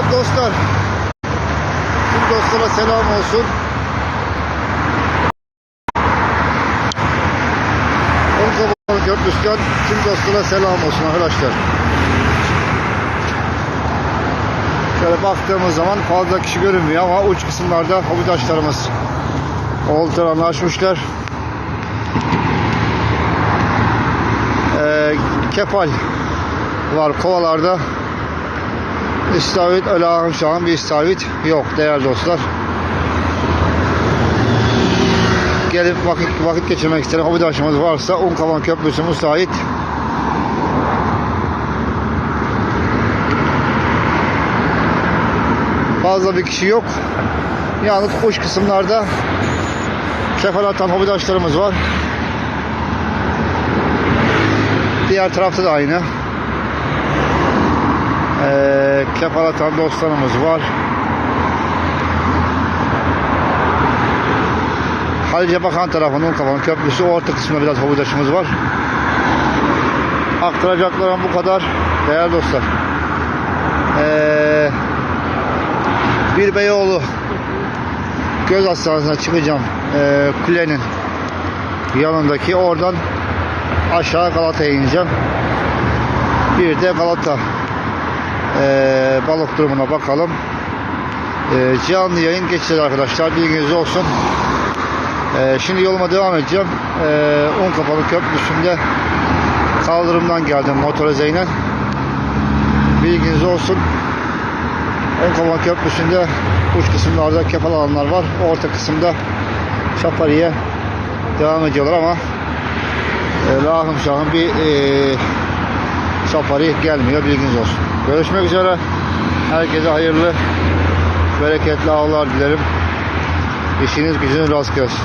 Selam dostlar. Tüm dostlara selam olsun. Onkabalı Köprüs'ten tüm dostlara selam olsun arkadaşlar. Şöyle baktığımız zaman fazla kişi görünmüyor ama uç kısımlarda hobidaşlarımız oltalarını açmışlar. Ee, kepal var kovalarda. İstavrit öyle şu an bir istavrit yok değerli dostlar. Gelip vakit, vakit geçirmek isteyen hobidaşımız varsa Unkavan Köprüsü müsait. Fazla bir kişi yok. Yalnız uç kısımlarda kefal atan hobidaşlarımız var. Diğer tarafta da aynı. Ee, kefal atan dostlarımız var. Halice Bakan tarafının kafanın köprüsü orta kısmında biraz hobidaşımız var. Aktaracaklarım bu kadar değerli dostlar. Ee, bir Beyoğlu göz hastanesine çıkacağım ee, kulenin yanındaki oradan aşağı Galata'ya ineceğim. Bir de Galata ee, balık durumuna bakalım. Ee, canlı yayın geçeceğiz arkadaşlar. Bilginiz olsun. Ee, şimdi yoluma devam edeceğim. Ee, Un kapalı köprüsünde kaldırımdan geldim motorizeyle. Bilginiz olsun. Un kapalı köprüsünde uç kısımlarda kefal alanlar var. Orta kısımda Çapari'ye devam ediyorlar ama e, Rahım Şah'ın bir e, Çapari gelmiyor bilginiz olsun. Görüşmek üzere. Herkese hayırlı bereketli avlar dilerim. İşiniz gücünüz rast gelsin.